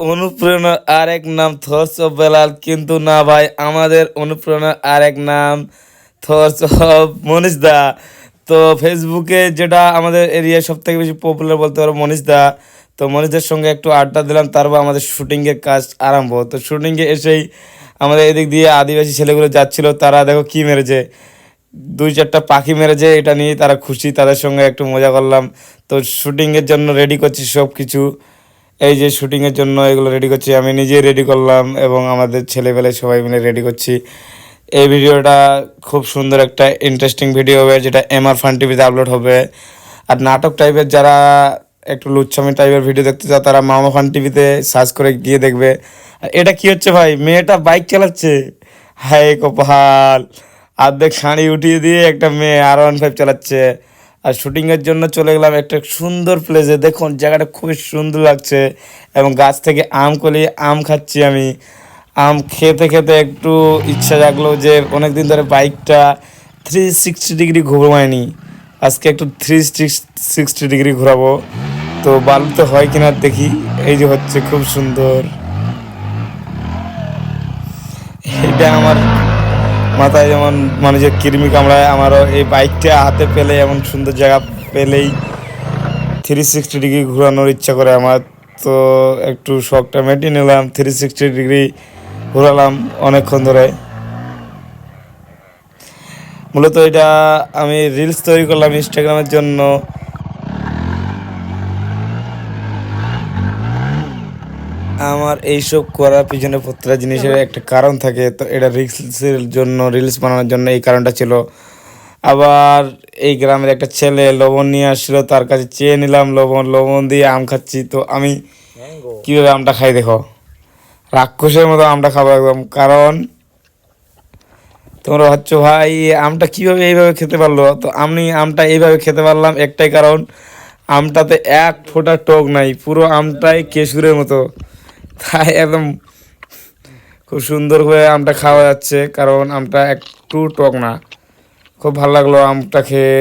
অনুপ্রেরণার আরেক নাম থর্স অফ বেলাল, কিন্তু না ভাই, আমাদের অনুপ্রেরণার আরেক নাম থর্স অফ মনীষ দা। তো ফেসবুকে যেটা আমাদের এরিয়ায় সব থেকে বেশি পপুলার বলতে পারো মনীষ দা। তো মনীষদের সঙ্গে একটু আড্ডা দিলাম, তারপর আমাদের শুটিংয়ের কাজ আরম্ভ। তো শুটিংয়ে এসেই আমাদের এদিক দিয়ে আদিবাসী ছেলেগুলো যাচ্ছিল, তারা দেখো কি মেরেছে। দুই চারটা পাখি মেরেছে, এটা নিয়ে তারা খুশি, তাদের সঙ্গে একটু মজা করলাম। তো শুটিংয়ের জন্য রেডি করছি সব কিছু এই যে শুটিংয়ের জন্য এগুলো রেডি করছি, আমি নিজেই রেডি করলাম এবং আমাদের ছেলেবেলে সবাই মিলে রেডি করছি। এই ভিডিওটা খুব সুন্দর একটা ইন্টারেস্টিং ভিডিও হবে, যেটা এমআর ফান টিভিতে আপলোড হবে। আর নাটক টাইপের যারা একটু লুচ্ছামি টাইপের ভিডিও দেখতে চাও, তারা মামা ফান টিভিতে সার্চ করে গিয়ে দেখবে। আর এটা কি হচ্ছে ভাই? মেয়েটা বাইক চালাচ্ছে। হায় কপাল। অর্ধেক শাড়ি উঠিয়ে দিয়ে একটা মেয়ে আর ওয়ান ফাইভ চালাচ্ছে। আর শুটিংয়ের জন্য চলে গেলাম একটা সুন্দর প্লেসে দেখুন, জায়গাটা খুবই সুন্দর লাগছে এবং গাছ থেকে আম কলি, আম খাচ্ছি আমি। আম খেতে খেতে একটু ইচ্ছা জাগলো যে অনেক দিন ধরে বাইকটা থ্রি সিক্সটি ডিগ্রি ঘুরবায়নি আজকে একটু থ্রি সিক্সটি ডিগ্রি ঘোরাবো। তো বালুতে হয় কিনা দেখি, এই যে হচ্ছে খুব সুন্দর। এটা আমার মাথায় যেমন মানে যে কৃমি কামড়ায়, আমারও এই বাইকটা হাতে পেলে এমন সুন্দর জায়গা পেলেই থ্রি সিক্সটি ডিগ্রি ঘোরানোর ইচ্ছা করে আমার। তো একটু শখটা মেটিয়ে নিলাম থ্রি সিক্সটি ডিগ্রি ঘোরালাম অনেকক্ষণ ধরে। মূলত এটা আমি রিলস তৈরি করলাম ইনস্টাগ্রামের জন্য। আমার এইসব করার পিছনে প্রত্যেকটা জিনিসের একটা কারণ থাকে তো এটা রিলসের জন্য রিলস বানানোর জন্য এই কারণটা ছিল। আবার এই গ্রামের একটা ছেলে লবণ নিয়ে আসছিল তার কাছে চেয়ে নিলাম লবণ লবণ দিয়ে আম খাচ্ছি তো আমি কীভাবে আমটা খাই দেখো? রাক্ষসের মতো আমটা খাব একদম কারণ তোমরা ভাবছ ভাই আমটা কীভাবে এইভাবে খেতে পারল? তো আমি আমটা এইভাবে খেতে পারলাম একটাই কারণ আমটাতে এক ফোঁটা টক নাই পুরো আমটাই কেশুরের মতো। তাই একদম খুব সুন্দর করে আমটা খাওয়া যাচ্ছে, কারণ আমটা একটু টক না। খুব ভালো লাগল আমটা খেয়ে।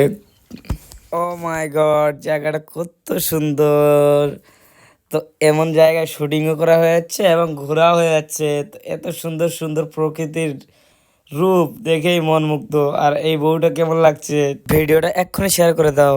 ও মাই গড, জায়গাটা কত সুন্দর। তো এমন জায়গায় শুটিংও করা হয়ে যাচ্ছে এবং ঘোরাও হয়ে যাচ্ছে। তো এত সুন্দর সুন্দর প্রকৃতির রূপ দেখেই মন মুগ্ধ আর এই বউটা কেমন লাগছে? ভিডিওটা এক্ষুনি শেয়ার করে দাও।